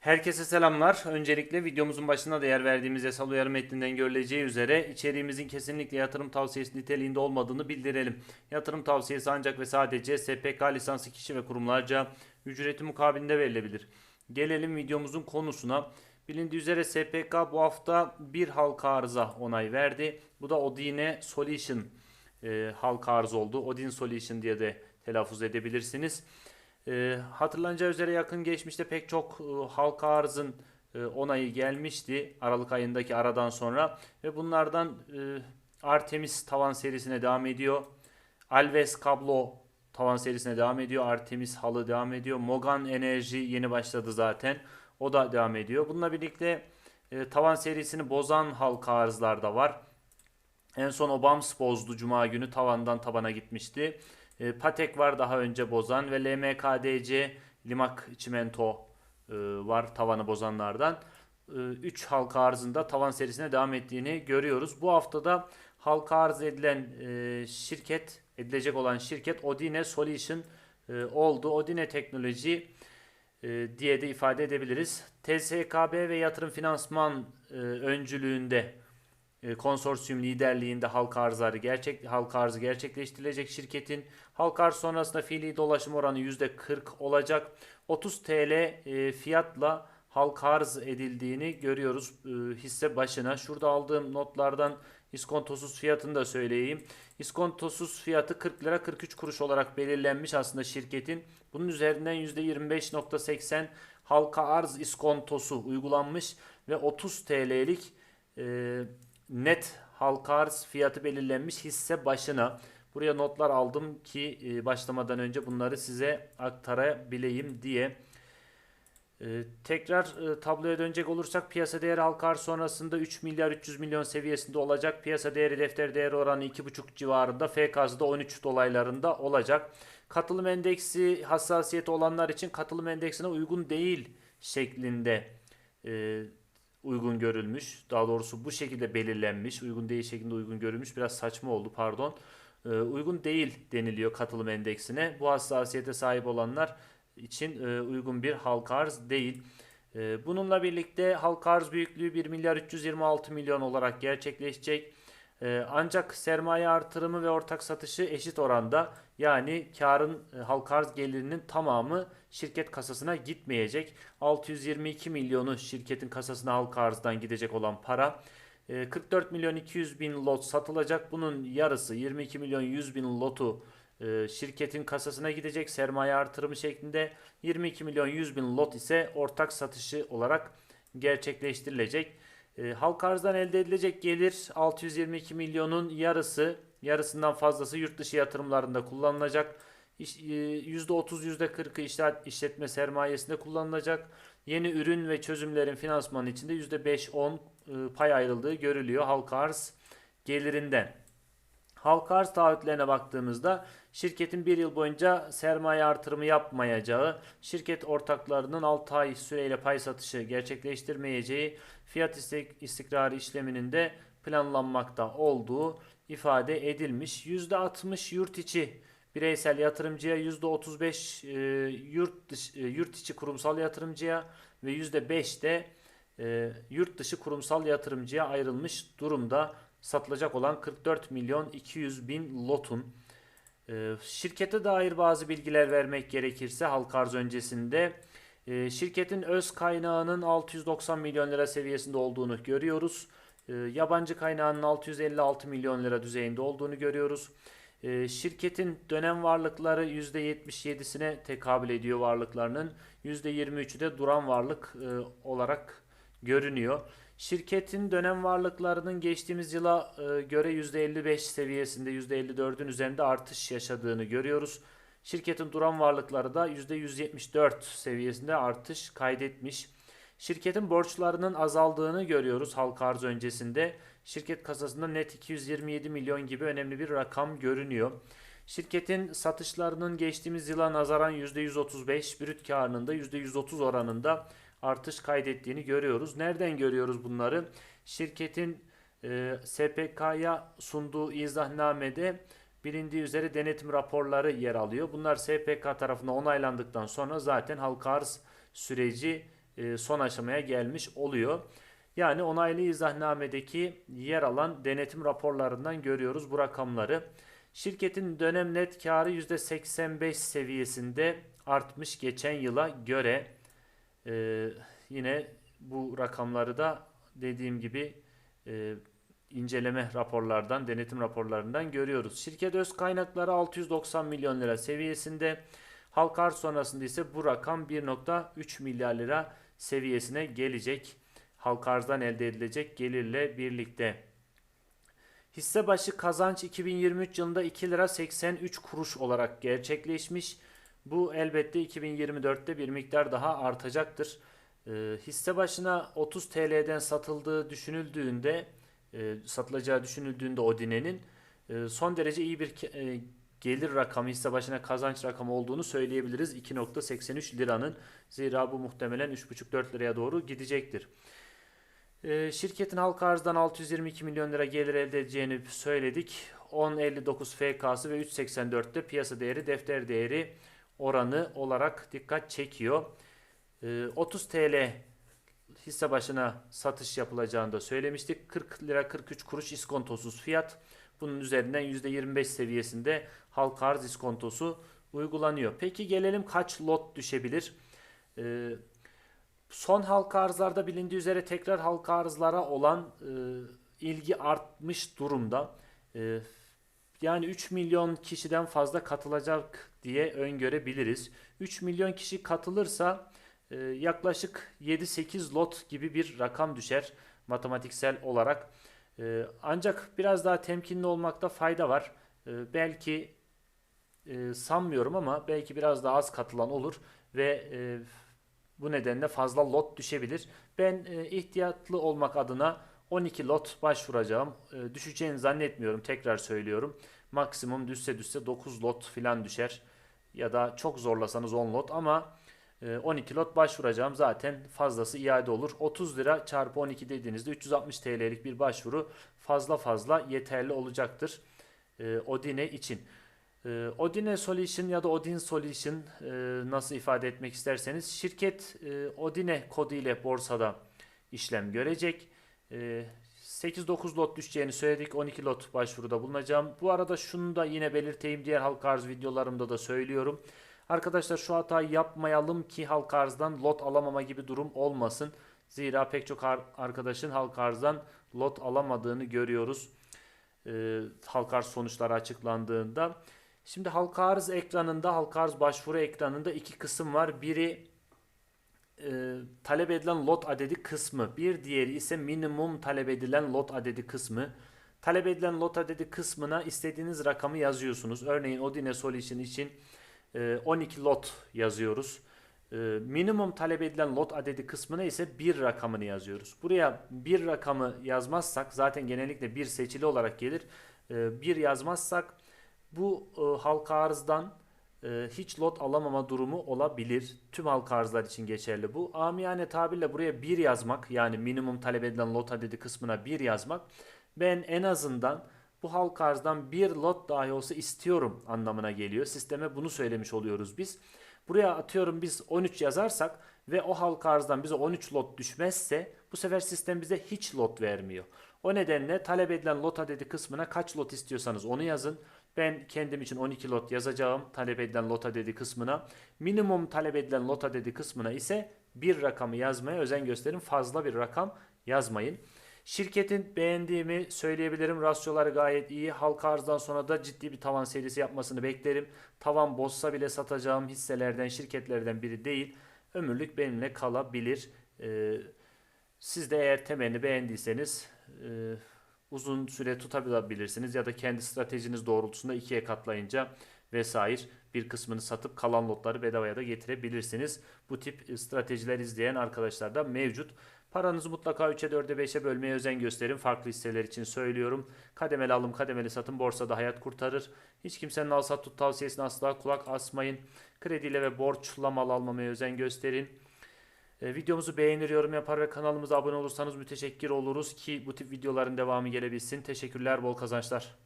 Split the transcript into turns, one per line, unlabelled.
Herkese selamlar. Öncelikle videomuzun başına değer verdiğimiz yasal uyarı metninden görüleceği üzere içeriğimizin kesinlikle yatırım tavsiyesi niteliğinde olmadığını bildirelim. Yatırım tavsiyesi ancak ve sadece SPK lisanslı kişi ve kurumlarca ücreti mukabilinde verilebilir. Gelelim videomuzun konusuna. Bilindiği üzere SPK bu hafta bir halka arıza onay verdi. Bu da Odine Solution e, halka arz oldu. Odin Solution diye de telaffuz edebilirsiniz. E, hatırlanacağı üzere yakın geçmişte pek çok e, halka arzın e, onayı gelmişti Aralık ayındaki aradan sonra ve bunlardan e, Artemis tavan serisine devam ediyor. Alves kablo tavan serisine devam ediyor. Artemis halı devam ediyor. Mogan enerji yeni başladı zaten. O da devam ediyor. Bununla birlikte e, tavan serisini bozan halka arzlar da var. En son Obams bozdu Cuma günü tavandan tabana gitmişti. E, Patek var daha önce bozan ve LMKDC Limak Çimento e, var tavanı bozanlardan. 3 halka arzında tavan serisine devam ettiğini görüyoruz. Bu haftada halka arz edilen e, şirket, edilecek olan şirket Odine Solution e, oldu. Odine Teknoloji e, diye de ifade edebiliriz. TSKB ve yatırım finansman e, öncülüğünde e, konsorsiyum liderliğinde halka arzları gerçek halka arzı gerçekleştirilecek şirketin halka arz sonrasında fiili dolaşım oranı %40 olacak. 30 TL e, fiyatla halka arz edildiğini görüyoruz e, hisse başına. Şurada aldığım notlardan iskontosuz fiyatını da söyleyeyim. İskontosuz fiyatı 40 lira 43 kuruş olarak belirlenmiş aslında şirketin. Bunun üzerinden %25.80 halka arz iskontosu uygulanmış ve 30 TL'lik e, net halka arz fiyatı belirlenmiş hisse başına. Buraya notlar aldım ki e, başlamadan önce bunları size aktarabileyim diye. Ee, tekrar e, tabloya dönecek olursak piyasa değeri halka arz sonrasında 3 milyar 300 milyon seviyesinde olacak. Piyasa değeri defter değeri oranı 2,5 civarında. FK'sı da 13 dolaylarında olacak. Katılım endeksi hassasiyeti olanlar için katılım endeksine uygun değil şeklinde e, uygun görülmüş. Daha doğrusu bu şekilde belirlenmiş. Uygun değil şeklinde uygun görülmüş. Biraz saçma oldu pardon. E, uygun değil deniliyor katılım endeksine. Bu hassasiyete sahip olanlar için e, uygun bir halka arz değil. E, bununla birlikte halka arz büyüklüğü 1 milyar 326 milyon olarak gerçekleşecek. E, ancak sermaye artırımı ve ortak satışı eşit oranda yani karın e, halka arz gelirinin tamamı şirket kasasına gitmeyecek. 622 milyonu şirketin kasasına halka arzdan gidecek olan para. 44 milyon 200 bin lot satılacak. Bunun yarısı 22 milyon 100 bin lotu e, şirketin kasasına gidecek sermaye artırımı şeklinde 22 milyon 100 bin lot ise ortak satışı olarak gerçekleştirilecek. E, halka arzdan elde edilecek gelir 622 milyonun yarısı yarısından fazlası yurt dışı yatırımlarında kullanılacak. %30 %40'ı işletme sermayesinde kullanılacak. Yeni ürün ve çözümlerin finansmanı içinde %5-10 e, pay ayrıldığı görülüyor halka arz gelirinden. Halka arz taahhütlerine baktığımızda şirketin bir yıl boyunca sermaye artırımı yapmayacağı, şirket ortaklarının 6 ay süreyle pay satışı gerçekleştirmeyeceği, fiyat istikrarı işleminin de planlanmakta olduğu ifade edilmiş. %60 yurt içi bireysel yatırımcıya, %35 e, yurt, dışı, e, yurt içi kurumsal yatırımcıya ve %5 de e, yurt dışı kurumsal yatırımcıya ayrılmış durumda satılacak olan 44 milyon 200 bin lotun e, şirkete dair bazı bilgiler vermek gerekirse halka arz öncesinde e, şirketin öz kaynağının 690 milyon lira seviyesinde olduğunu görüyoruz. E, yabancı kaynağının 656 milyon lira düzeyinde olduğunu görüyoruz. E, şirketin dönem varlıkları %77'sine tekabül ediyor varlıklarının. %23'ü de duran varlık e, olarak görünüyor. Şirketin dönem varlıklarının geçtiğimiz yıla e, göre %55 seviyesinde %54'ün üzerinde artış yaşadığını görüyoruz. Şirketin duran varlıkları da %174 seviyesinde artış kaydetmiş. Şirketin borçlarının azaldığını görüyoruz halka arz öncesinde. Şirket kasasında net 227 milyon gibi önemli bir rakam görünüyor. Şirketin satışlarının geçtiğimiz yıla nazaran %135, brüt karının da %130 oranında artış kaydettiğini görüyoruz. Nereden görüyoruz bunları? Şirketin e, SPK'ya sunduğu izahnamede bilindiği üzere denetim raporları yer alıyor. Bunlar SPK tarafından onaylandıktan sonra zaten halka arz süreci e, son aşamaya gelmiş oluyor. Yani onaylı izahnamedeki yer alan denetim raporlarından görüyoruz bu rakamları. Şirketin dönem net karı %85 seviyesinde artmış geçen yıla göre. Ee, yine bu rakamları da dediğim gibi e, inceleme raporlardan, denetim raporlarından görüyoruz. Şirket öz kaynakları 690 milyon lira seviyesinde. Halk arz sonrasında ise bu rakam 1.3 milyar lira seviyesine gelecek. Halk arzdan elde edilecek gelirle birlikte. Hisse başı kazanç 2023 yılında 2 lira 83 kuruş olarak gerçekleşmiş. Bu elbette 2024'te bir miktar daha artacaktır. E, hisse başına 30 TL'den satıldığı düşünüldüğünde, e, satılacağı düşünüldüğünde Odine'nin e, son derece iyi bir e, gelir rakamı, hisse başına kazanç rakamı olduğunu söyleyebiliriz. 2.83 liranın. Zira bu muhtemelen 3.5-4 liraya doğru gidecektir. E, şirketin halka arzdan 622 milyon lira gelir elde edeceğini söyledik. 10.59 FK'sı ve 3.84'te piyasa değeri, defter değeri oranı olarak dikkat çekiyor. Ee, 30 TL hisse başına satış yapılacağını da söylemiştik. 40 lira 43 kuruş iskontosuz fiyat. Bunun üzerinden %25 seviyesinde halka arz iskontosu uygulanıyor. Peki gelelim kaç lot düşebilir? Ee, son halka arzlarda bilindiği üzere tekrar halka arzlara olan e, ilgi artmış durumda. E, yani 3 milyon kişiden fazla katılacak diye öngörebiliriz. 3 milyon kişi katılırsa e, yaklaşık 7-8 lot gibi bir rakam düşer matematiksel olarak. E, ancak biraz daha temkinli olmakta fayda var. E, belki sanmıyorum ama belki biraz daha az katılan olur ve bu nedenle fazla lot düşebilir. Ben ihtiyatlı olmak adına 12 lot başvuracağım. Düşeceğini zannetmiyorum. Tekrar söylüyorum. Maksimum düşse düşse 9 lot filan düşer. Ya da çok zorlasanız 10 lot ama e, 12 lot başvuracağım. Zaten fazlası iade olur. 30 lira çarpı 12 dediğinizde 360 TL'lik bir başvuru fazla fazla yeterli olacaktır. E, Odine için. E, Odine Solution ya da Odin Solution e, nasıl ifade etmek isterseniz şirket e, Odine kodu ile borsada işlem görecek. E, 8-9 lot düşeceğini söyledik. 12 lot başvuruda bulunacağım. Bu arada şunu da yine belirteyim. Diğer halka arz videolarımda da söylüyorum. Arkadaşlar şu hatayı yapmayalım ki halka arzdan lot alamama gibi durum olmasın. Zira pek çok ar- arkadaşın halka arzdan lot alamadığını görüyoruz. E, halka arz sonuçları açıklandığında. Şimdi halka arz ekranında, halka arz başvuru ekranında iki kısım var. Biri e, talep edilen lot adedi kısmı. Bir diğeri ise minimum talep edilen lot adedi kısmı. Talep edilen lot adedi kısmına istediğiniz rakamı yazıyorsunuz. Örneğin Odine Solution için e, 12 lot yazıyoruz. E, minimum talep edilen lot adedi kısmına ise bir rakamını yazıyoruz. Buraya bir rakamı yazmazsak zaten genellikle bir seçili olarak gelir. E, bir yazmazsak bu e, halka arzdan e, hiç lot alamama durumu olabilir. Tüm halka arzlar için geçerli bu. Amiyane tabirle buraya bir yazmak yani minimum talep edilen lot adedi kısmına bir yazmak ben en azından bu halka arzdan bir lot dahi olsa istiyorum anlamına geliyor. Sisteme bunu söylemiş oluyoruz biz. Buraya atıyorum biz 13 yazarsak ve o halka arzdan bize 13 lot düşmezse bu sefer sistem bize hiç lot vermiyor. O nedenle talep edilen lot adedi kısmına kaç lot istiyorsanız onu yazın. Ben kendim için 12 lot yazacağım talep edilen lot adedi kısmına. Minimum talep edilen lot adedi kısmına ise bir rakamı yazmaya özen gösterin. Fazla bir rakam yazmayın. Şirketin beğendiğimi söyleyebilirim. Rasyoları gayet iyi. Halka arzdan sonra da ciddi bir tavan serisi yapmasını beklerim. Tavan bozsa bile satacağım hisselerden, şirketlerden biri değil. Ömürlük benimle kalabilir. Ee, siz de eğer temelini beğendiyseniz e, uzun süre tutabilirsiniz ya da kendi stratejiniz doğrultusunda ikiye katlayınca vesaire bir kısmını satıp kalan lotları bedavaya da getirebilirsiniz. Bu tip stratejiler izleyen arkadaşlar da mevcut. Paranızı mutlaka 3'e 4'e 5'e bölmeye özen gösterin. Farklı hisseler için söylüyorum. Kademeli alım kademeli satın borsada hayat kurtarır. Hiç kimsenin al sat tut tavsiyesine asla kulak asmayın. Krediyle ve borçla mal almamaya özen gösterin. E, videomuzu beğenir, yorum yapar ve kanalımıza abone olursanız müteşekkir oluruz ki bu tip videoların devamı gelebilsin. Teşekkürler, bol kazançlar.